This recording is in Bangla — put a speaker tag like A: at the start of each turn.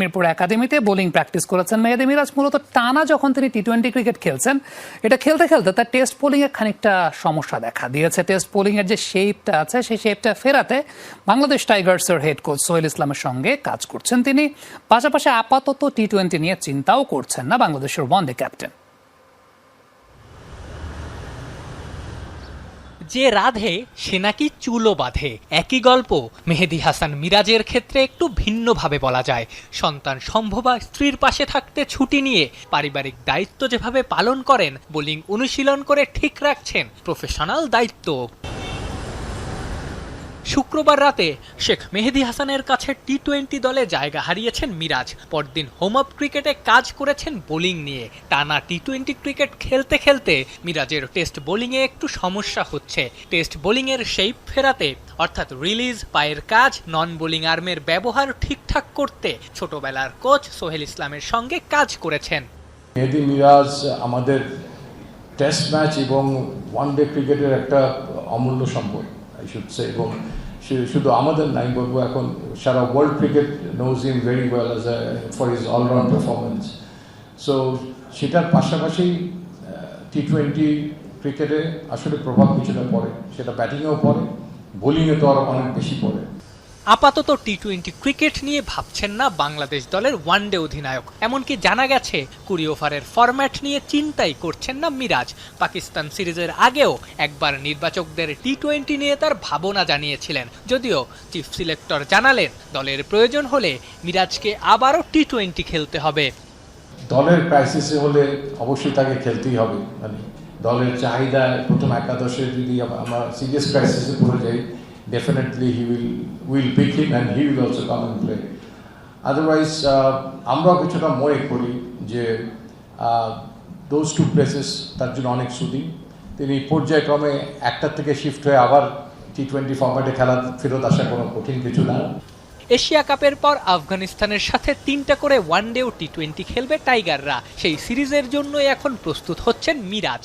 A: মিরপুর একাডেমিতে বোলিং প্র্যাকটিস করেছেন মেহেদি মিরাজ। মূলত টানা যখন তিনি টি টোয়েন্টি ক্রিকেট খেলছেন, এটা খেলতে খেলতে তার টেস্ট বোলিং এ খানিকটা সমস্যা দেখা দিয়েছে। টেস্ট বোলিং এর যে শেপটা আছে, সেই শেপটা ফেরাতে বাংলাদেশ টাইগার্সের হেড কোচ সোহেল ইসলামের সঙ্গে কাজ করছেন তিনি। পাশাপাশি আপাতত টি টোয়েন্টি নিয়ে চিন্তাও করছেন না বাংলাদেশের ওয়ানডে ক্যাপ্টেন
B: যে রাধে, সে নাকি চুলো বাঁধে। একই গল্প মেহেদি হাসান মিরাজের ক্ষেত্রে একটু ভিন্নভাবে বলা যায়। সন্তান সম্ভবা স্ত্রীর পাশে থাকতে ছুটি নিয়ে পারিবারিক দায়িত্ব যেভাবে পালন করেন, বোলিং অনুশীলন করে ঠিক রাখছেন প্রফেশনাল দায়িত্ব। শুক্রবার রাতে শেখ মেহেদি হাসানের কাছে টি টোয়েন্টি দলে জায়গা হারিয়েছেন মিরাজ। পরদিন হোম আপ ক্রিকেটে কাজ করেছেন বোলিং নিয়ে। টানা টি টোয়েন্টি ক্রিকেট খেলতে খেলতে মিরাজের টেস্ট বোলিংয়ে একটু সমস্যা হচ্ছে। টেস্ট বোলিংয়ের শেপ ফেরাতে, অর্থাৎ রিলিজ পায়ের কাজ নন বোলিং আর্মের ব্যবহার ঠিকঠাক করতে ছোটবেলার কোচ সোহেল ইসলামের সঙ্গে কাজ করেছেন।
C: মেহেদি, মিরাজ আমাদের টেস্ট ম্যাচ এবং ওয়ান ডে ক্রিকেটের একটা অমূল্য সম্পদ। আই শুড সে এবং সে- শুধু আমাদের নাই বলব এখন সারা world cricket knows him very well as for his all round performance so সেটার পাশাপাশি টি টোয়েন্টি ক্রিকেটে আসলে প্রভাব কিছুটা পড়ে। সেটা ব্যাটিংয়েও পড়ে বোলিংয়ে তো আরও অনেক বেশি পড়ে।
B: আপাতত টি টোয়েন্টি ক্রিকেট নিয়ে ভাবছেন না বাংলাদেশ দলের ওয়ানডে অধিনায়ক। এমনকি জানা গেছে, কুড়ি ওভারের ফরম্যাট নিয়ে চিন্তাই করছেন না মিরাজ। পাকিস্তান সিরিজের আগেও একবার নির্বাচকদের টি টোয়েন্টি নিয়ে তার ভাবনা জানিয়েছিলেন। যদিও চিফ সিলেক্টর জানালেন, দলের প্রয়োজন হলে মিরাজকে আবারও টি টোয়েন্টি খেলতে হবে।
C: দলের ক্রাইসিসে হলে অবশ্যই তাকে খেলতেই হবে। মানে দলের চাহিদা প্রথম একাদশে যদি আম- আমরা সিরিয়াস ক্রাইসিসে পড়ে যাই definitely he will will pick him and he will also come and play otherwise আমরাও কিছুটা মনে করি যে দোজ টু প্লেসেস তার জন্য অনেক সুদিন তিনি পর্যায়ক্রমে একটার থেকে শিফট হয়ে আবার টি টোয়েন্টি ফর্ম্যাটে খেলা ফেরত আসা কোনো কঠিন কিছু না।
B: এশিয়া কাপের পর আফগানিস্তানের সাথে তিনটা করে ওয়ানডে ও টি টোয়েন্টি খেলবে টাইগাররা। সেই সিরিজের জন্যই এখন প্রস্তুত হচ্ছেন মিরাজ।